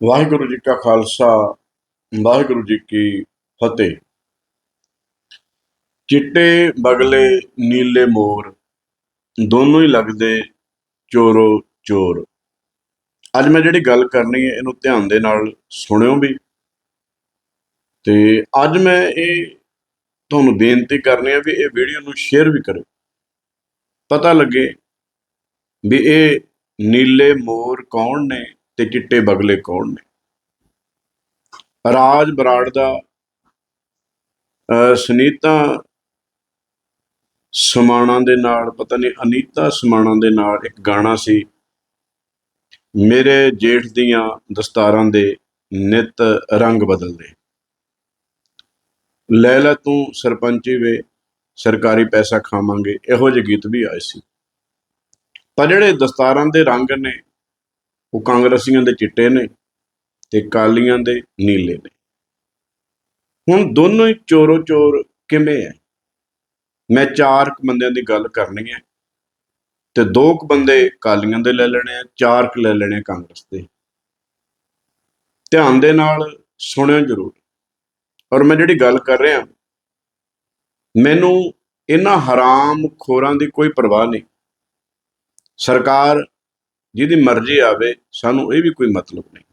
ਵਾਹਿਗੁਰੂ ਜੀ ਕਾ ਖਾਲਸਾ, ਵਾਹਿਗੁਰੂ ਜੀ ਕੀ ਫਤਿਹ। ਚਿੱਟੇ, ਬਗਲੇ, ਨੀਲੇ ਮੋਰ, ਦੋਨੋਂ ਹੀ ਲੱਗਦੇ ਚੋਰੋ ਚੋਰ। ਅੱਜ ਮੈਂ ਜਿਹੜੀ ਗੱਲ ਕਰਨੀ ਹੈ, ਇਹਨੂੰ ਧਿਆਨ ਦੇ ਨਾਲ ਸੁਣਿਓ ਵੀ। ਤੇ ਅੱਜ ਮੈਂ ਇਹ ਤੁਹਾਨੂੰ ਬੇਨਤੀ ਕਰਨੀ ਹੈ ਵੀ ਇਹ ਵੀਡੀਓ ਨੂੰ ਸ਼ੇਅਰ ਵੀ ਕਰੋ ਪਤਾ ਲੱਗੇ ਵੀ ਇਹ ਨੀਲੇ ਮੋਰ ਕੌਣ ਨੇ? ਤੇ ਚਿੱਟੇ ਬਗਲੇ ਕੌਣ ਨੇ? ਰਾਜ ਬਰਾੜ ਦਾ ਅਹ, ਸੁਨੀਤਾ ਸਮਾਣਾ ਦੇ ਨਾਲ ਪਤਾ ਨਹੀਂ ਅਨੀਤਾ ਸਮਾਣਾ ਦੇ ਨਾਲ ਇੱਕ ਗਾਣਾ ਸੀ ਮੇਰੇ ਜੇਠ ਦੀਆਂ ਦਸਤਾਰਾਂ ਦੇ ਨਿਤ ਰੰਗ ਬਦਲਦੇ। ਲੈ ਲੈ ਤੂੰ ਸਰਪੰਚੀ ਵੇ ਸਰਕਾਰੀ ਪੈਸਾ ਖਾਵਾਂਗੇ ਇਹੋ ਜਿਹੇ ਗੀਤ ਵੀ ਆਏ ਸੀ। ਪਰ ਜਿਹੜੇ ਦਸਤਾਰਾਂ ਦੇ ਰੰਗ ਨੇ ਉਹ ਕਾਂਗਰਸੀਆਂ ਦੇ ਚਿੱਟੇ ਨੇ ਤੇ ਕਾਲੀਆਂ ਦੇ ਨੀਲੇ ਨੇ। ਹੁਣ ਦੋਨੋਂ ਹੀ ਚੋਰੋ ਚੋਰ ਕਿਵੇਂ ਹੈ ਮੈਂ ਚਾਰ ਕੁ ਬੰਦਿਆਂ ਦੀ ਗੱਲ ਕਰਨੀ ਹੈ ਤੇ ਦੋ ਕੁ ਬੰਦੇ ਕਾਲੀਆਂ ਦੇ ਲੈ ਲੈਣੇ ਆ ਚਾਰ ਕੁ ਲੈ ਲੈਣੇ ਕਾਂਗਰਸ ਦੇ। ਧਿਆਨ ਦੇ ਨਾਲ ਸੁਣਿਓ ਜ਼ਰੂਰ। ਔਰ ਮੈਂ ਜਿਹੜੀ ਗੱਲ ਕਰ ਰਿਹਾ, ਮੈਨੂੰ ਇਹਨਾਂ ਹਰਾਮ ਖੋਰਾਂ ਦੀ ਕੋਈ ਪਰਵਾਹ ਨਹੀਂ। ਸਰਕਾਰ ਜਿਹਦੀ ਮਰਜ਼ੀ ਆਵੇ, ਸਾਨੂੰ ਇਹ ਵੀ ਕੋਈ ਮਤਲਬ ਨਹੀਂ।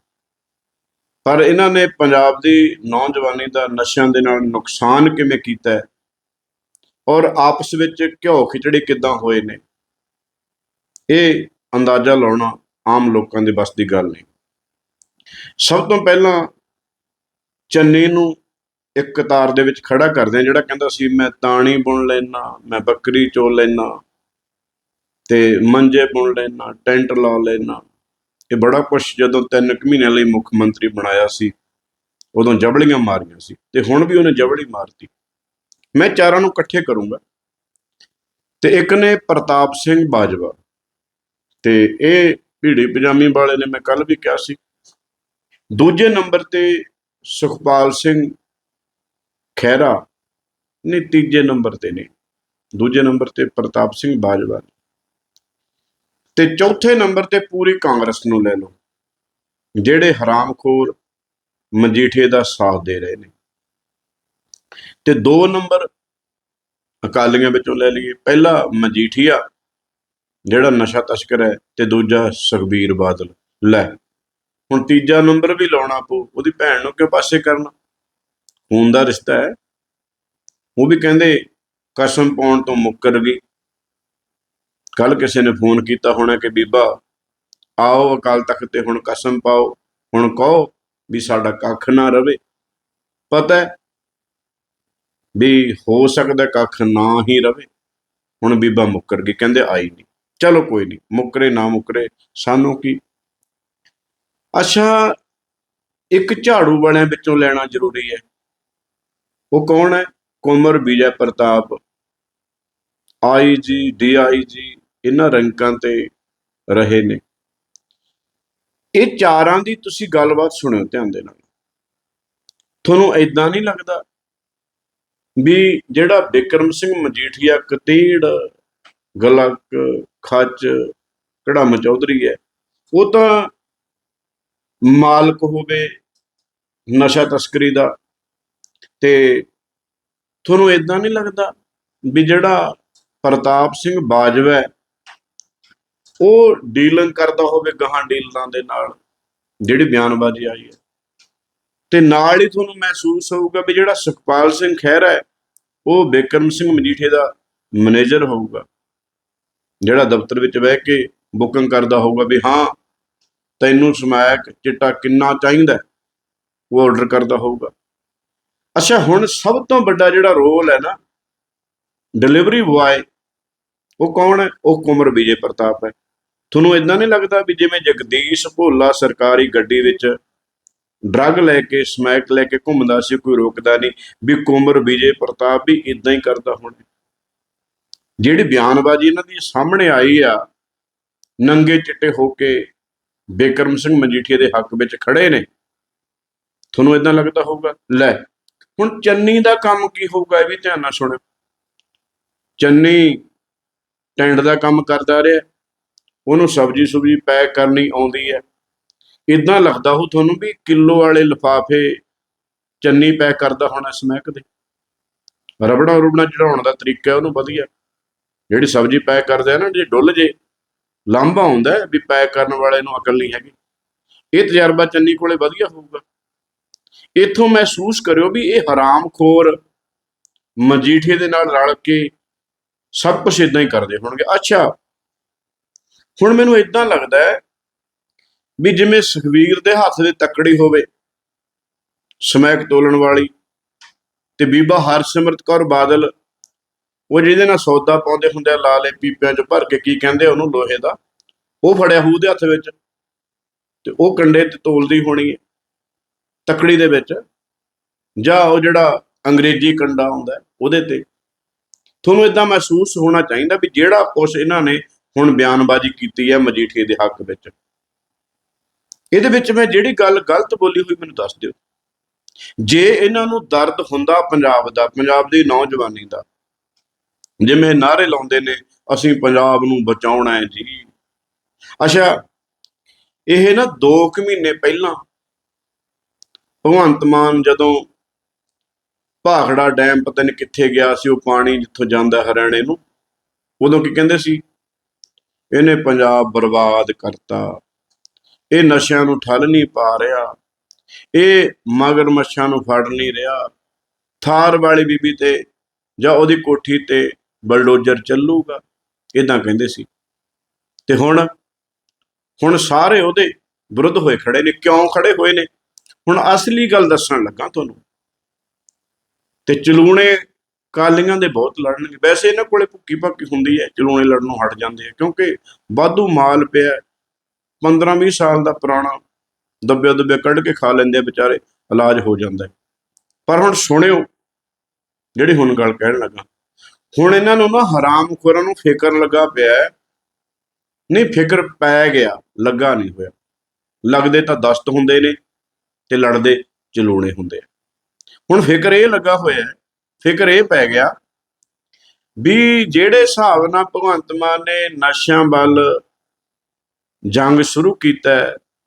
ਪਰ ਇਹਨਾਂ ਨੇ ਪੰਜਾਬ ਦੀ ਨੌਜਵਾਨੀ ਦਾ ਨਸ਼ਿਆਂ ਦੇ ਨਾਲ ਨੁਕਸਾਨ ਕਿਵੇਂ ਕੀਤਾ ਹੈ? ਔਰ ਆਪਸ ਵਿੱਚ ਘਿਓ ਖਿਚੜੀ ਕਿੱਦਾਂ ਹੋਏ ਨੇ? ਇਹ ਅੰਦਾਜ਼ਾ ਲਾਉਣਾ ਆਮ ਲੋਕਾਂ ਦੇ ਬਸ ਦੀ ਗੱਲ ਨਹੀਂ। ਸਭ ਤੋਂ ਪਹਿਲਾਂ ਚੰਨੀ ਨੂੰ ਇੱਕ ਕਤਾਰ ਦੇ ਵਿੱਚ ਖੜਾ ਕਰਦੇ ਆ ਜਿਹੜਾ ਕਹਿੰਦਾ ਸੀ, ਮੈਂ ਤਾਣੀ ਬੁਣ ਲੈਣਾ ਮੈਂ ਬੱਕਰੀ ਚੋ ਲੈਣਾ ਤੇ ਮੰਜੇ ਬੁਣ ਲੈਣਾ ਟੈਂਟ ਲਾ ਲੈਣਾ ਇਹ ਬੜਾ ਕੁਛ ਜਦੋਂ ਤਿੰਨ ਕੁ ਮਹੀਨਿਆਂ ਲਈ ਮੁੱਖ ਮੰਤਰੀ ਬਣਾਇਆ ਸੀ, ਉਦੋਂ ਜਬਲੀਆਂ ਮਾਰੀਆਂ ਸੀ ਤੇ ਹੁਣ ਵੀ ਉਹਨੇ ਜਬਲੀ ਮਾਰਤੀ। ਮੈਂ ਚਾਰਾਂ ਨੂੰ ਇਕੱਠੇ ਕਰੂੰਗਾ। ਤੇ ਇੱਕ ਨੇ ਪ੍ਰਤਾਪ ਸਿੰਘ ਬਾਜਵਾ ਤੇ ਇਹ ਭੀੜੀ ਪਜਾਮੀ ਵਾਲੇ ਨੇ ਮੈਂ ਕੱਲ ਵੀ ਕਿਹਾ ਸੀ। ਦੂਜੇ ਨੰਬਰ ਤੇ ਸੁਖਪਾਲ ਸਿੰਘ ਖਹਿਰਾ ਨੇ ਤੀਜੇ ਨੰਬਰ ਤੇ ਨੇ। ਦੂਜੇ ਨੰਬਰ ਤੇ ਪ੍ਰਤਾਪ ਸਿੰਘ ਬਾਜਵਾ ਤੇ ਚੌਥੇ ਨੰਬਰ ਤੇ ਪੂਰੀ ਕਾਂਗਰਸ ਨੂੰ ਲੈ ਲਓ। ਜਿਹੜੇ ਹਰਾਮਖੋਰ ਮਜੀਠੇ ਦਾ ਸਾਥ ਦੇ ਰਹੇ ਨੇ। ਤੇ ਦੋ ਨੰਬਰ ਅਕਾਲੀਆਂ ਵਿੱਚੋਂ ਲੈ ਲਈਏ। ਪਹਿਲਾ ਮਜੀਠੀਆ, ਜਿਹੜਾ ਨਸ਼ਾ ਤਸਕਰ ਹੈ, ਤੇ ਦੂਜਾ ਸੁਖਬੀਰ ਬਾਦਲ। ਲੈ, ਹੁਣ ਤੀਜਾ ਨੰਬਰ ਵੀ ਲਾਉਣਾ ਪਊ, ਉਹਦੀ ਭੈਣ ਨੂੰ ਕਿਉਂ ਪਾਸੇ ਕਰਨਾ? ਖੂਨ ਦਾ ਰਿਸ਼ਤਾ ਹੈ। ਉਹ ਵੀ ਕਹਿੰਦੇ, ਕਸਮ ਪਾਉਣ ਤੋਂ ਮੁੱਕਰ ਗਈ। ਕੱਲ ਕਿਸੇ ਨੇ ਫੋਨ ਕੀਤਾ ਹੋਣਾ ਕਿ ਬੀਬਾ, ਆਓ ਅਕਾਲ ਤਖਤ ਤੇ ਹੁਣ ਕਸਮ ਪਾਓ, ਹੁਣ ਕਹੋ ਵੀ ਸਾਡਾ ਕੱਖ ਨਾ ਰਵੇ। ਪਤਾ ਹੈ ਵੀ ਹੋ ਸਕਦਾ ਕੱਖ ਨਾ ਹੀ ਰਵੇ। ਹੁਣ ਬੀਬਾ ਮੁੱਕਰ ਗਈ, ਕਹਿੰਦੇ ਆਈ ਨਹੀਂ। ਚਲੋ ਕੋਈ ਨਹੀਂ, ਮੁੱਕਰੇ ਨਾ ਮੁੱਕਰੇ, ਸਾਨੂੰ ਕੀ? ਅੱਛਾ, ਇੱਕ ਝਾੜੂ ਵਾਲਿਆਂ ਵਿੱਚੋਂ ਲੈਣਾ ਜ਼ਰੂਰੀ ਹੈ। ਉਹ ਕੌਣ ਹੈ? ਕੁਮਰ ਵਿਜੈ ਪ੍ਰਤਾਪ ਆਈਜੀ ਡੀਆਈਜੀ ਇਹਨਾਂ ਰੰਕਾਂ ਤੇ ਰਹੇ ਨੇ। ਇਹ ਚਾਰਾਂ ਦੀ ਤੁਸੀਂ ਗੱਲਬਾਤ ਸੁਣਿਓ ਧਿਆਨ ਦੇ ਨਾਲ। ਤੁਹਾਨੂੰ ਐਦਾਂ ਨਹੀਂ ਲੱਗਦਾ ਵੀ ਜਿਹੜਾ ਬਿਕਰਮ ਸਿੰਘ ਮਜੀਠੀਆ ਕਤੀੜ, ਗਲਕ, ਖੱਚ ਕੜਮ ਚੌਧਰੀ ਹੈ, ਉਹ ਤਾਂ ਮਾਲਕ ਹੋਵੇ, ਨਸ਼ਾ ਤਸਕਰੀ ਦਾ। ਤੇ ਤੁਹਾਨੂੰ ਇਦਾਂ ਨਹੀਂ ਲੱਗਦਾ ਵੀ ਜਿਹੜਾ ਪ੍ਰਤਾਪ ਸਿੰਘ ਬਾਜਵਾ ਉਹ ਡੀਲਿੰਗ ਕਰਦਾ ਹੋਵੇ ਗਾਹਾਂ ਡੀਲਰਾਂ ਦੇ ਨਾਲ, ਜਿਹੜੀ ਬਿਆਨਬਾਜ਼ੀ ਆਈ ਹੈ। ਤੇ ਨਾਲ ਹੀ ਤੁਹਾਨੂੰ ਮਹਿਸੂਸ ਹੋਊਗਾ ਵੀ ਜਿਹੜਾ ਸੁਖਪਾਲ ਸਿੰਘ ਖਹਿਰਾ ਹੈ, ਉਹ ਬਿਕਰਮ ਸਿੰਘ ਮਜੀਠੇ ਦਾ ਮੈਨੇਜਰ ਹੋਊਗਾ। ਜਿਹੜਾ ਦਫ਼ਤਰ ਵਿੱਚ ਬਹਿ ਕੇ ਬੁਕਿੰਗ ਕਰਦਾ ਹੋਊਗਾ ਵੀ ਹਾਂ, ਤੈਨੂੰ ਸਮੈਕ ਚਿੱਟਾ ਕਿੰਨਾ ਚਾਹੀਦਾ ਉਹ ਆਰਡਰ ਕਰਦਾ ਹੋਊਗਾ। ਅੱਛਾ, ਹੁਣ ਸਭ ਤੋਂ ਵੱਡਾ ਜਿਹੜਾ ਰੋਲ ਹੈ ਨਾ ਡਿਲੀਵਰੀ ਬੁਆਏ ਉਹ ਕੌਣ ਹੈ? ਉਹ ਕੁਮਰ ਵਿਜੇ ਪ੍ਰਤਾਪ ਹੈ। ਤੁਹਾਨੂੰ ਇਦਾਂ ਨਹੀਂ ਲੱਗਦਾ ਵੀ ਜਿਵੇਂ ਜਗਦੀਸ਼ ਭੋਲਾ ਸਰਕਾਰੀ ਗੱਡੀ ਵਿੱਚ ਡਰੱਗ ਲੈ ਕੇ, ਸਮੈਕ ਲੈ ਕੇ ਘੁੰਮਦਾ ਸੀ, ਕੋਈ ਰੋਕਦਾ ਨਹੀਂ, ਵੀ ਕੁਮਰ ਵਿਜੇ ਪ੍ਰਤਾਪ ਵੀ ਇਦਾਂ ਹੀ ਕਰਦਾ ਹੁਣ। ਜਿਹੜੀ ਬਿਆਨਬਾਜ਼ੀ ਇਹਨਾਂ ਦੀ ਸਾਹਮਣੇ ਆਈ ਆ, ਨੰਗੇ ਚਿੱਟੇ ਹੋ ਕੇ ਬੇਕਰਮ ਸਿੰਘ ਮਜੀਠੀਆ ਦੇ ਹੱਕ ਵਿੱਚ ਖੜੇ ਨੇ, ਤੁਹਾਨੂੰ ਇਦਾਂ ਲੱਗਦਾ ਹੋਊਗਾ? ਲੈ, ਹੁਣ ਚੰਨੀ ਦਾ ਕੰਮ ਕੀ ਹੋਊਗਾ ਇਹ ਵੀ ਧਿਆਨ ਨਾਲ ਸੁਣਿਓ। ਚੰਨੀ ਟੈਂਡ ਦਾ ਕੰਮ ਕਰਦਾ ਰਿਹਾ। ਉਹਨੂੰ ਸਬਜੀ ਸੁਬਜੀ ਪੈਕ ਕਰਨੀ ਆਉਂਦੀ ਹੈ। ਇਦਾਂ ਲੱਗਦਾ ਹੋ ਤੁਹਾਨੂੰ ਵੀ ਕਿਲੋ ਵਾਲੇ ਲਿਫਾਫੇ ਚੰਨੀ ਪੈਕ ਕਰਦਾ ਹੋਣਾ ਸਮੈਕ ਦੇ ਰਬੜਾ ਰੁਬੜਾ ਚੜਾਉਣ ਦਾ ਤਰੀਕਾ ਉਹਨੂੰ ਵਧੀਆ। ਜਿਹੜੀ ਸਬਜ਼ੀ ਪੈਕ ਕਰਦੇ ਆ ਨਾ, ਜੇ ਡੁੱਲ ਜੇ ਲਾਂਭਾ ਹੁੰਦਾ ਵੀ ਪੈਕ ਕਰਨ ਵਾਲੇ ਨੂੰ ਅਕਲ ਨਹੀਂ ਹੈਗੀ। ਇਹ ਤਜਰਬਾ ਚੰਨੀ ਕੋਲੇ ਵਧੀਆ ਹੋਊਗਾ। ਇਥੋਂ ਮਹਿਸੂਸ ਕਰਿਓ ਵੀ ਇਹ ਹਰਾਮਖੋਰ ਮਜੀਠੇ ਦੇ ਨਾਲ ਰਲ ਕੇ ਸਭ ਕੁਝ ਇਦਾਂ ਹੀ ਕਰਦੇ ਹੋਣਗੇ। ਅੱਛਾ ਹੁਣ ਮੈਨੂੰ ਇਦਾਂ ਲੱਗਦਾ ਹੈ ਵੀ ਜਿਵੇਂ ਸੁਖਵੀਰ ਦੇ ਹੱਥ ਦੇ ਤੱਕੜੀ ਹੋਵੇ, ਸਮੈਕ ਤੋਲਣ ਵਾਲੀ ਤੇ ਬੀਬਾ ਹਰਸਿਮਰਤ ਕੌਰ ਬਾਦਲ, ਉਹ ਜਿਹਦੇ ਨਾਲ ਸੌਦਾ ਪਾਉਂਦੇ ਹੁੰਦੇ ਆ, ਲਾਲੇ ਪੀਪਿਆਂ 'ਚ ਭਰ ਕੇ ਕੀ ਕਹਿੰਦੇ ਉਹਨੂੰ, ਲੋਹੇ ਦਾ, ਉਹ ਫੜਿਆ ਹੂ ਦੇ ਹੱਥ ਵਿੱਚ ਤੇ ਉਹ ਕੰਡੇ ਤੇ ਤੋਲਦੀ ਹੋਣੀ ਹੈ ਤਕੜੀ ਦੇ ਵਿੱਚ, ਜਾਂ ਉਹ ਜਿਹੜਾ ਅੰਗਰੇਜ਼ੀ ਕੰਡਾ ਹੁੰਦਾ ਉਹਦੇ ਤੇ। ਤੁਹਾਨੂੰ ਇਦਾਂ ਮਹਿਸੂਸ ਹੋਣਾ ਚਾਹੀਦਾ ਵੀ ਜਿਹੜਾ ਕੁਛ ਇਹਨਾਂ ਨੇ ਹੁਣ ਬਿਆਨਬਾਜ਼ੀ ਕੀਤੀ ਹੈ ਮਜੀਠੀਏ ਦੇ ਹੱਕ ਵਿੱਚ। ਇਹਦੇ ਵਿੱਚ ਮੈਂ ਜਿਹੜੀ ਗੱਲ ਗਲਤ ਬੋਲੀ ਹੋਈ ਮੈਨੂੰ ਦੱਸ ਦਿਓ। ਜੇ ਇਹਨਾਂ ਨੂੰ ਦਰਦ ਹੁੰਦਾ ਪੰਜਾਬ ਦਾ, ਪੰਜਾਬ ਦੀ ਨੌਜਵਾਨੀ ਦਾ ਜਿਵੇਂ ਇਹ ਨਾਰੇ ਲਾਉਂਦੇ ਨੇ, ਅਸੀਂ ਪੰਜਾਬ ਨੂੰ ਬਚਾਉਣਾ ਹੈ ਜੀ। ਅੱਛਾ, ਇਹ ਨਾ 2 ਕੁ ਮਹੀਨੇ ਪਹਿਲਾਂ ਭਗਵੰਤ ਮਾਨ ਜਦੋਂ ਭਾਖੜਾ ਡੈਮ ਪਤਾ ਨਹੀਂ ਕਿੱਥੇ ਗਿਆ ਸੀ, ਉਹ ਪਾਣੀ ਜਿੱਥੋਂ ਜਾਂਦਾ ਹਰਿਆਣੇ ਨੂੰ, ਉਦੋਂ ਕੀ ਕਹਿੰਦੇ ਸੀ? ਇਹਨੇ ਪੰਜਾਬ ਬਰਬਾਦ ਕਰਤਾ। ਇਹ ਨਸ਼ਿਆਂ ਨੂੰ ਠੱਲ ਨਹੀਂ ਪਾ ਰਿਹਾ। ਇਹ ਮਗਰ ਮੱਛਾਂ ਨੂੰ ਫੜ ਨਹੀਂ ਰਿਹਾ। ਥਾਰ ਵਾਲੀ ਬੀਬੀ ਤੇ ਜਾਂ ਉਹਦੀ ਕੋਠੀ ਤੇ ਬਲਡੋਜ਼ਰ ਚੱਲੂਗਾ ਇਦਾਂ ਕਹਿੰਦੇ ਸੀ। ਤੇ ਹੁਣ ਹੁਣ ਸਾਰੇ ਉਹਦੇ ਵਿਰੁੱਧ ਹੋਏ ਖੜੇ ਨੇ, ਕਿਉਂ ਖੜੇ ਹੋਏ ਨੇ? ਹੁਣ ਅਸਲੀ ਗੱਲ ਦੱਸਣ ਲੱਗਾ ਤੁਹਾਨੂੰ। ਤੇ ਚਲੂਣੇ ਕਾਲੀਆਂ ਦੇ ਬਹੁਤ ਲੜਨਗੇ। ਵੈਸੇ ਇਹਨਾਂ ਕੋਲੇ ਭੁੱਕੀ ਭੱਕੀ ਹੁੰਦੀ ਹੈ ਚਲੂਣੇ ਲੜਨੋਂ ਹਟ ਜਾਂਦੇ ਆ ਕਿਉਂਕਿ ਵਾਧੂ ਮਾਲ ਪਿਆ 15-20 ਸਾਲ ਦਾ ਪੁਰਾਣਾ ਦੱਬਿਆ ਦੱਬਿਆ ਕੱਢ ਕੇ ਖਾ ਲੈਂਦੇ ਆ ਵਿਚਾਰੇ ਇਲਾਜ ਹੋ ਜਾਂਦਾ ਪਰ ਹੁਣ ਸੁਣਿਓ ਜਿਹੜੀ ਹੁਣ ਗੱਲ ਕਹਿਣ ਲੱਗਾ ਹੁਣ ਇਹਨਾਂ ਨੂੰ ਨਾ ਹਰਾਮਖੋਰਾਂ ਨੂੰ ਫਿਕਰ ਲੱਗਾ ਪਿਆ ਨਹੀਂ ਫਿਕਰ ਪੈ ਗਿਆ ਲੱਗਾ ਨਹੀਂ ਹੋਇਆ। ਲੱਗਦੇ ਤਾਂ ਦਸਤ ਹੁੰਦੇ ਨੇ ਤੇ ਲੜਦੇ ਚਲੂਣੇ ਹੁੰਦੇ ਹੁਣ ਫਿਕਰ ਇਹ ਲੱਗਾ ਹੋਇਆ ਹੈ, ਫਿਕਰ ਇਹ ਪੈ ਗਿਆ ਵੀ ਜਿਹੜੇ ਹਿਸਾਬ ਨਾਲ ਭਗਵੰਤ ਮਾਨ ਨੇ ਨਸ਼ਿਆਂ ਵੱਲ ਜੰਗ ਸ਼ੁਰੂ ਕੀਤਾ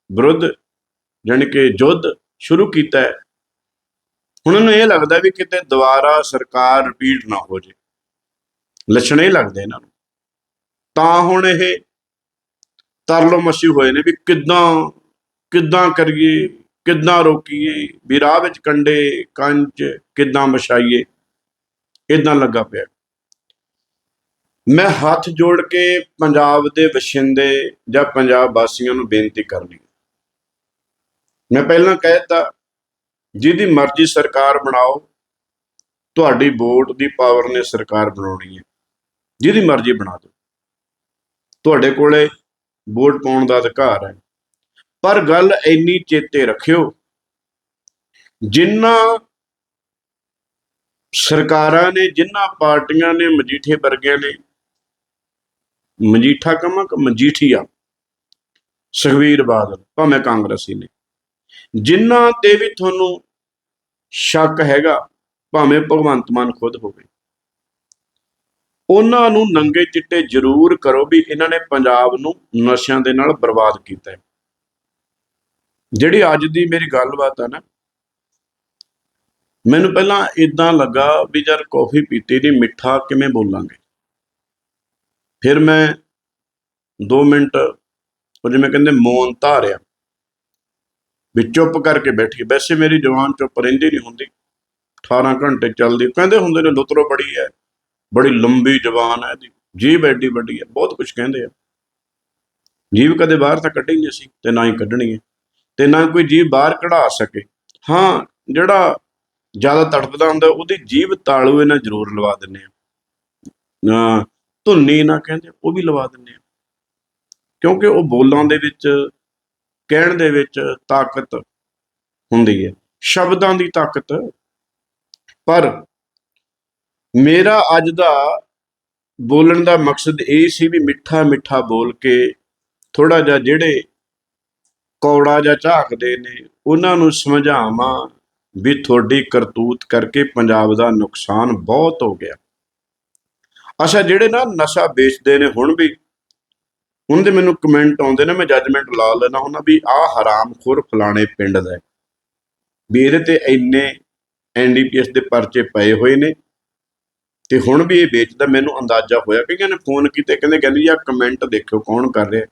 ਵਿਰੁੱਧ ਜਾਣੀ ਕਿ ਯੁੱਧ ਸ਼ੁਰੂ ਕੀਤਾ ਹੈ, ਹੁਣ ਉਹਨੂੰ ਇਹ ਲੱਗਦਾ ਵੀ ਕਿਤੇ ਦੁਬਾਰਾ ਸਰਕਾਰ ਰਿਪੀਟ ਨਾ ਹੋ ਜੇ ਲੱਛਣ ਇਹ ਲੱਗਦੇ ਇਹਨਾਂ ਨੂੰ। ਤਾਂ ਹੁਣ ਇਹ ਤਰਲੋ ਮਸੀ ਹੋਏ ਨੇ ਵੀ ਕਿੱਦਾਂ ਕਿੱਦਾਂ ਕਰੀਏ, ਕਿੱਦਾਂ ਰੋਕੀਏ, ਵੀ ਰਾਹ ਵਿੱਚ ਕੰਡੇ ਕੰਚ ਕਿੱਦਾਂ ਮਛਾਈਏ। ਇਦਾਂ ਲੱਗਾ ਪਿਆ। ਮੈਂ ਹੱਥ ਜੋੜ ਕੇ ਪੰਜਾਬ ਦੇ ਵਸਿੰਦੇ ਜਾਂ ਪੰਜਾਬ ਵਾਸੀਆਂ ਨੂੰ ਬੇਨਤੀ ਕਰਨੀ ਮੈਂ ਪਹਿਲਾਂ ਕਹਿਤਾ ਜਿਹਦੀ ਮਰਜ਼ੀ ਸਰਕਾਰ ਬਣਾਓ, ਤੁਹਾਡੀ ਵੋਟ ਦੀ ਪਾਵਰ ਨੇ ਸਰਕਾਰ ਬਣਾਉਣੀ ਹੈ। ਜਿਹਦੀ ਮਰਜ਼ੀ ਬਣਾ ਦਿਓ। ਤੁਹਾਡੇ ਕੋਲੇ ਵੋਟ ਪਾਉਣ ਦਾ ਅਧਿਕਾਰ ਹੈ। ਪਰ ਗੱਲ ਇੰਨੀ ਚੇਤੇ ਰੱਖਿਓ, ਜਿੰਨਾ ਸਰਕਾਰਾਂ ਨੇ ਜਿੰਨਾ ਪਾਰਟੀਆਂ ਨੇ ਮਜੀਠੇ ਵਰਗਿਆਂ ਨੇ, ਮਜੀਠਾ ਕਮਾ ਮਜੀਠੀਆ ਸੁਖਵੀਰ ਬਾਦਲ, ਭਾਵੇਂ ਕਾਂਗਰਸੀ ਨੇ, ਜਿਨ੍ਹਾਂ ਤੇ ਵੀ ਤੁਹਾਨੂੰ ਸ਼ੱਕ ਹੈਗਾ, ਭਾਵੇਂ ਭਗਵੰਤ ਮਾਨ ਖੁਦ ਹੋਵੇ, ਉਹਨਾਂ ਨੂੰ ਨੰਗੇ ਚਿੱਟੇ ਜ਼ਰੂਰ ਕਰੋ ਵੀ ਇਹਨਾਂ ਨੇ ਪੰਜਾਬ ਨੂੰ ਨਸ਼ਿਆਂ ਦੇ ਨਾਲ ਬਰਬਾਦ ਕੀਤਾ ਹੈ। ਜਿਹੜੀ ਅੱਜ ਦੀ ਮੇਰੀ ਗੱਲਬਾਤ ਆ ਨਾ ਮੈਨੂੰ ਪਹਿਲਾਂ ਇਦਾਂ ਲੱਗਾ ਵੀ ਯਾਰ ਕੌਫੀ ਪੀਤੀ ਦੀ ਮਿੱਠਾ ਕਿਵੇਂ ਬੋਲਾਂਗੇ? ਫਿਰ ਮੈਂ 2 ਮਿੰਟ ਉਹ ਜਿਵੇਂ ਕਹਿੰਦੇ ਮੌਨ ਧਾਰਿਆ। ਵੀ ਚੁੱਪ ਕਰਕੇ ਬੈਠੀ। ਵੈਸੇ ਮੇਰੀ ਜਵਾਨ ਚੁੱਪ ਰਹਿੰਦੀ ਨਹੀਂ ਹੁੰਦੀ। 18 ਘੰਟੇ ਚੱਲਦੀ। ਕਹਿੰਦੇ ਹੁੰਦੇ ਨੇ ਲੁਤਰੋ ਬੜੀ ਹੈ, ਬੜੀ ਲੰਬੀ ਜਵਾਨ ਹੈ ਇਹਦੀ। ਜੀਭ ਐਡੀ ਵੱਡੀ ਹੈ, ਬਹੁਤ ਕੁਝ ਕਹਿੰਦੇ ਆ। ਜੀਭ ਕਦੇ ਬਾਹਰ ਤਾਂ ਕੱਢੀ ਨਹੀਂ ਸੀ ਤੇ ਨਾ ਹੀ ਕੱਢਣੀ ਹੈ। ਤੇ ਨਾ ਕੋਈ ਜੀਭ ਬਾਹਰ ਕਢਾ ਸਕੇ। ਹਾਂ, ਜਿਹੜਾ ਜ਼ਿਆਦਾ ਤੜਪਦਾ ਹੁੰਦਾ, ਉਹਦੀ ਜੀਭ ਤਾਲੂ ਇਹਨਾਂ ਜ਼ਰੂਰ ਲਵਾ ਦਿੰਨੇ ਆ। ਧੁੰਨੀ ਨਾ ਕਹਿੰਦੇ, ਉਹ ਵੀ ਲਵਾ ਦਿੰਨੇ ਆ। ਕਿਉਂਕਿ ਉਹ ਬੋਲਾਂ ਦੇ ਵਿੱਚ, ਕਹਿਣ ਦੇ ਵਿੱਚ ਤਾਕਤ ਹੁੰਦੀ ਹੈ, ਸ਼ਬਦਾਂ ਦੀ ਤਾਕਤ। ਪਰ ਮੇਰਾ ਅੱਜ ਦਾ ਬੋਲਣ ਦਾ ਮਕਸਦ ਇਹ ਸੀ ਵੀ ਮਿੱਠਾ ਮਿੱਠਾ ਬੋਲ ਕੇ ਥੋੜਾ ਜਿਹਾ ਜਿਹੜੇ ਕੌੜਾ ਜਾਂ ਝਾਕਦੇ ਨੇ, ਉਹਨਾਂ ਨੂੰ ਸਮਝਾਵਾਂ ਵੀ ਤੁਹਾਡੀ ਕਰਤੂਤ ਕਰਕੇ ਪੰਜਾਬ ਦਾ ਨੁਕਸਾਨ ਬਹੁਤ ਹੋ ਗਿਆ। ਅੱਛਾ, ਜਿਹੜੇ ਨਾ ਨਸ਼ਾ ਵੇਚਦੇ ਨੇ ਹੁਣ ਵੀ ਉਹਨਾਂ ਦੇ ਮੈਨੂੰ ਕਮੈਂਟ ਆਉਂਦੇ ਨੇ, ਮੈਂ ਜੱਜਮੈਂਟ ਲਾ ਲੈਣਾ ਹੁੰਦਾ ਵੀ ਆਹ ਹਰਾਮਖੋਰ ਫਲਾਣੇ ਪਿੰਡ ਦਾ ਵੀ ਇਹਦੇ ਤੇ ਇੰਨੇ ਐਨਡੀਪੀਐਸ ਦੇ ਪਰਚੇ ਪਏ ਹੋਏ ਨੇ, ਤੇ ਹੁਣ ਵੀ ਇਹ ਵੇਚਦਾ, ਮੈਨੂੰ ਅੰਦਾਜ਼ਾ ਹੋਇਆ ਕਈਆਂ ਨੇ ਫੋਨ ਕੀਤੇ, ਕਹਿੰਦੇ ਕਹਿੰਦੇ ਜੀ ਆਹ ਕਮੈਂਟ ਦੇਖਿਓ ਕੌਣ ਕਰ ਰਿਹਾ।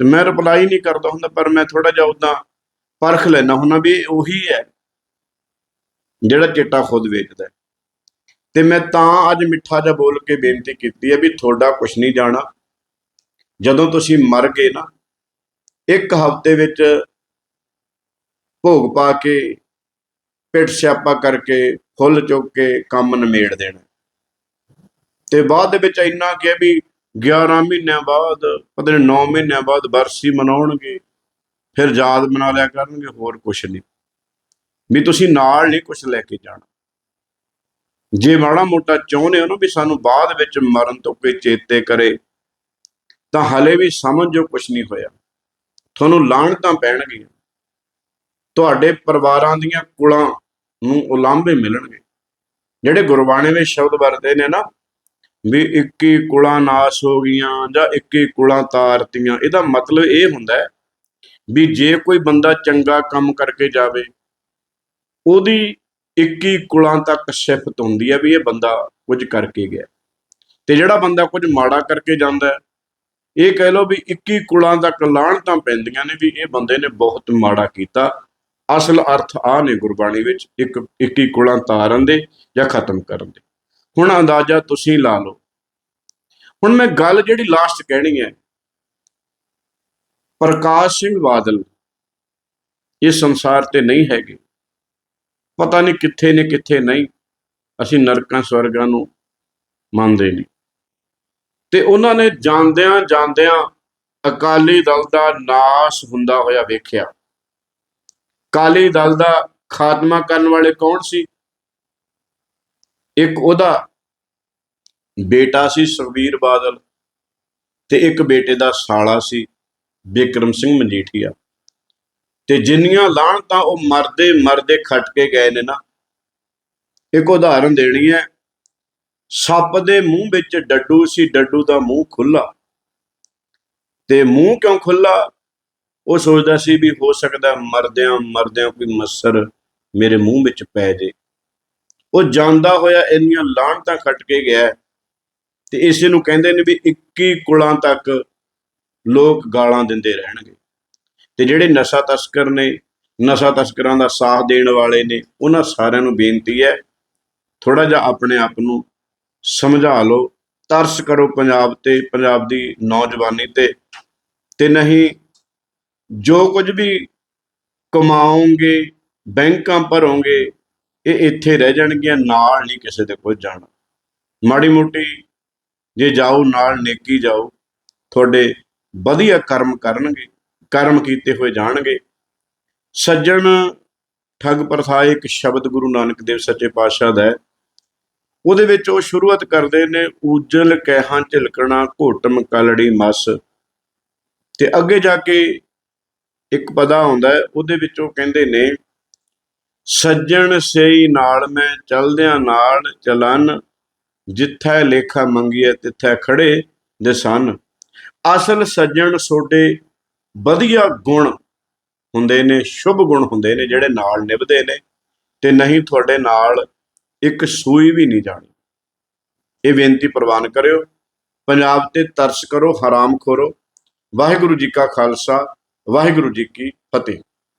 ਤੇ ਮੈਂ ਰਿਪਲਾਈ ਨਹੀਂ ਕਰਦਾ ਹੁੰਦਾ, ਪਰ ਮੈਂ ਥੋੜਾ ਜਿਹਾ ਉਦਾਂ ਪਰਖ ਲੈਣਾ ਹੁੰਦਾ ਵੀ ਉਹੀ ਹੈ। ਜਿਹੜਾ ਚਿੱਟਾ ਖੁਦ ਵੇਚਦਾ ਤੇ ਮੈਂ ਤਾਂ ਅੱਜ ਮਿੱਠਾ ਜਿਹਾ ਬੋਲ ਕੇ ਬੇਨਤੀ ਕੀਤੀ ਹੈ ਵੀ ਤੁਹਾਡਾ ਕੁਝ ਨਹੀਂ ਜਾਣਾ। ਜਦੋਂ ਤੁਸੀਂ ਮਰ ਗਏ ਨਾ, ਇੱਕ ਹਫ਼ਤੇ ਵਿੱਚ ਭੋਗ ਪਾ ਕੇ ਪਿੱਟ ਸਿਆਪਾ ਕਰਕੇ, ਫੁੱਲ ਚੁੱਕ ਕੇ ਕੰਮ ਨਿਮੇੜ ਦੇਣਾ। ਤੇ ਬਾਅਦ ਦੇ ਵਿੱਚ ਇੰਨਾ ਕਿ ਵੀ 11 ਮਹੀਨਿਆਂ ਬਾਅਦ, ਪਤਾ ਨਹੀਂ 9 ਮਹੀਨਿਆਂ ਬਾਅਦ ਬਰਸੀ ਮਨਾਉਣਗੇ। ਫਿਰ ਯਾਦ ਮਨਾ ਲਿਆ ਕਰਨਗੇ, ਹੋਰ ਕੁਛ ਨਹੀਂ। ਵੀ ਤੁਸੀਂ ਨਾਲ ਨਹੀਂ ਕੁਛ ਲੈ ਕੇ ਜਾਣਾ। ਜੇ ਮਾੜਾ ਮੋਟਾ ਚਾਹੁੰਦੇ ਹੋ ਨਾ ਵੀ ਸਾਨੂੰ ਬਾਅਦ ਵਿੱਚ ਮਰਨ ਤੋਂ ਕੋਈ ਚੇਤੇ ਕਰੇ, ਤਾਂ ਹਲੇ ਵੀ ਸਮਝੋ ਕੁਛ ਨਹੀਂ ਹੋਇਆ। ਤੁਹਾਨੂੰ ਲਾਹਣਤਾਂ ਪੈਣਗੀਆਂ। ਤੁਹਾਡੇ ਪਰਿਵਾਰਾਂ ਦੀਆਂ ਕੁਲਾਂ ਨੂੰ ਉਲਾਂਭੇ ਮਿਲਣਗੇ। ਜਿਹੜੇ ਗੁਰਬਾਣੀ ਵਿੱਚ ਸ਼ਬਦ ਵਰਤੇ ਨੇ ਨਾ, ਵੀ 21 ਕੁਲਾਂ ਨਾਸ ਹੋ ਗਈਆਂ ਜਾਂ 21 ਕੁਲਾਂ ਤਾਰਤੀਆਂ, ਇਹਦਾ ਮਤਲਬ ਇਹ ਹੁੰਦਾ ਹੈ ਵੀ ਜੇ ਕੋਈ ਬੰਦਾ ਚੰਗਾ ਕੰਮ ਕਰਕੇ ਜਾਵੇ, ਉਹਦੀ 21 ਕੁਲਾਂ ਤੱਕ ਸਿਫਤ ਹੁੰਦੀ ਹੈ ਵੀ ਇਹ ਬੰਦਾ ਕੁਝ ਕਰਕੇ ਗਿਆ। ਤੇ ਜਿਹੜਾ ਬੰਦਾ ਕੁਝ ਮਾੜਾ ਕਰਕੇ ਜਾਂਦਾ, ਇਹ ਕਹਿ ਲਓ ਵੀ 21 ਕੁਲਾਂ ਤੱਕ ਲਾਹਣਤਾਂ ਪੈਂਦੀਆਂ ਨੇ ਵੀ ਇਹ ਬੰਦੇ ਨੇ ਬਹੁਤ ਮਾੜਾ ਕੀਤਾ। ਅਸਲ ਅਰਥ ਆ ਨੇ ਗੁਰਬਾਣੀ ਵਿੱਚ, ਇੱਕ 21 ਕੁਲਾਂ ਤਾਰਨ ਦੇ ਜਾਂ ਖਤਮ ਕਰਨ ਦੇ। ਹੁਣ ਅੰਦਾਜ਼ਾ ਤੁਸੀਂ ਲਾ ਲਓ। ਹੁਣ ਮੈਂ ਗੱਲ ਜਿਹੜੀ ਲਾਸਟ ਕਹਿਣੀ ਹੈ ਪ੍ਰਕਾਸ਼ ਸਿੰਘ ਬਾਦਲ। ਇਸ ਸੰਸਾਰ ਤੇ ਨਹੀਂ ਹੈਗੇ। ਪਤਾ ਨਹੀਂ ਕਿੱਥੇ ਨੇ, ਕਿੱਥੇ ਨਹੀਂ। ਅਸੀਂ ਨਰਕਾਂ, ਸਵਰਗਾਂ ਨੂੰ ਮੰਨਦੇ ਨਹੀਂ। ਤੇ ਉਹਨਾਂ ਨੇ ਜਾਂਦਿਆਂ ਜਾਂਦਿਆਂ ਅਕਾਲੀ ਦਲ ਦਾ ਨਾਸ਼ ਹੁੰਦਾ ਹੋਇਆ ਵੇਖਿਆ। ਅਕਾਲੀ ਦਲ ਦਾ ਖਾਤਮਾ ਕਰਨ ਵਾਲੇ ਕੌਣ ਸੀ? ਇੱਕ ਉਹਦਾ ਬੇਟਾ ਸੀ ਸੁਖਬੀਰ ਬਾਦਲ ਤੇ ਇੱਕ ਬੇਟੇ ਦਾ ਸਾਲਾ ਸੀ ਬਿਕਰਮ ਸਿੰਘ ਮਜੀਠੀਆ। ਤੇ ਜਿੰਨੀਆਂ ਲਾਹਣਤਾਂ ਉਹ ਮਰਦੇ ਮਰਦੇ ਖੱਟ ਕੇ ਗਏ ਨੇ ਨਾ। ਇੱਕ ਉਦਾਹਰਨ ਦੇਣੀ ਹੈ, ਸੱਪ ਦੇ ਮੂੰਹ ਵਿੱਚ ਡੱਡੂ ਸੀ, ਡੱਡੂ ਦਾ ਮੂੰਹ ਖੁੱਲਾ ਤੇ ਮੂੰਹ ਕਿਉਂ ਖੁੱਲਾ ਉਹ ਸੋਚਦਾ ਸੀ ਵੀ ਹੋ ਸਕਦਾ ਮਰਦਿਆਂ ਮਰਦਿਆਂ ਕੋਈ ਮੱਸਰ ਮੇਰੇ ਮੂੰਹ ਵਿੱਚ ਪੈ ਜੇ। ਉਹ ਜਾਂਦਾ ਹੋਇਆ ਇੰਨੀਆਂ ਲਾਹਣ ਤਾਂ ਖੱਟ ਕੇ ਗਿਆ ਤੇ ਇਸੇ ਨੂੰ ਕਹਿੰਦੇ ਨੇ ਵੀ 21 ਕੁਲਾਂ ਤੱਕ ਲੋਕ ਗਾਲਾਂ ਦਿੰਦੇ ਰਹਿਣਗੇ। ਤੇ ਜਿਹੜੇ ਨਸ਼ਾ ਤਸਕਰ ਨੇ, ਨਸ਼ਾ ਤਸਕਰਾਂ ਦਾ ਸਾਥ ਦੇਣ ਵਾਲੇ ਨੇ, ਉਹਨਾਂ ਸਾਰਿਆਂ ਨੂੰ ਬੇਨਤੀ ਹੈ ਥੋੜਾ ਜਿਹਾ ਆਪਣੇ ਆਪ ਨੂੰ ਸਮਝਾ ਲਓ, ਤਰਸ ਕਰੋ ਪੰਜਾਬ ਤੇ, ਪੰਜਾਬ ਦੀ ਨੌਜਵਾਨੀ ਤੇ ਤੇ ਨਹੀਂ ਜੋ ਕੁਝ ਵੀ ਕਮਾਓਗੇ, ਬੈਂਕਾਂ ਭਰੋਗੇ, ਇਹ ਇੱਥੇ ਰਹਿ ਜਾਣਗੀਆਂ, ਨਾਲ ਨਹੀਂ ਕਿਸੇ ਦੇ ਕੋਈ ਜਾਣਾ। ਮਾੜੀ ਮੋਟੀ ਜੇ ਜਾਓ, ਨਾਲ ਨੇਕੀ ਜਾਓ, ਤੁਹਾਡੇ ਵਧੀਆ ਕਰਮ ਕਰਨਗੇ, ਕਰਮ ਕੀਤੇ ਹੋਏ ਜਾਣਗੇ। ਸੱਜਣ ਠੱਗ ਪ੍ਰਥਾ ਇੱਕ ਸ਼ਬਦ ਗੁਰੂ ਨਾਨਕ ਦੇਵ ਸੱਚੇ ਪਾਤਸ਼ਾਹ ਦਾ ਹੈ। ਉਹਦੇ ਵਿੱਚ ਉਹ ਸ਼ੁਰੂਆਤ ਕਰਦੇ ਨੇ ਉਜਲ ਕਹਿਾਂ ਝਿਲਕਣਾ, ਘੋਟਮ ਕਲੜੀ ਮਸ। ਤੇ ਅੱਗੇ ਜਾ ਕੇ ਇੱਕ ਪਦਾ ਆਉਂਦਾ ਹੈ, ਉਹਦੇ ਵਿੱਚ ਉਹ ਕਹਿੰਦੇ ਨੇ, ਸੱਜਣ ਸਈ ਨਾਲ ਮੈਂ ਚਲਦਿਆਂ ਨਾਲ ਚਲਨ, ਜਿੱਥੈ ਲੇਖਾ ਮੰਗੀਏ ਤਿੱਥੈ ਖੜੇ ਦੇ ਸਨ। ਅਸਲ ਸੱਜਣ ਸੋਡੇ ਵਧੀਆ ਗੁਣ ਹੁੰਦੇ ਨੇ, ਸ਼ੁਭ ਗੁਣ ਹੁੰਦੇ ਨੇ, ਜਿਹੜੇ ਨਾਲ ਨਿਭਦੇ ਨੇ ਤੇ ਨਹੀਂ ਤੁਹਾਡੇ ਨਾਲ ਇੱਕ ਸੂਈ ਵੀ ਨਹੀਂ ਜਾਣੀ। ਇਹ ਬੇਨਤੀ ਪ੍ਰਵਾਨ ਕਰਿਓ, ਪੰਜਾਬ ਤੇ ਤਰਸ ਕਰੋ, ਹਰਾਮ ਖੋਰੋ। ਵਾਹਿਗੁਰੂ ਜੀ ਕਾ ਖਾਲਸਾ, ਵਾਹਿਗੁਰੂ ਜੀ ਕੀ ਫਤਿਹ।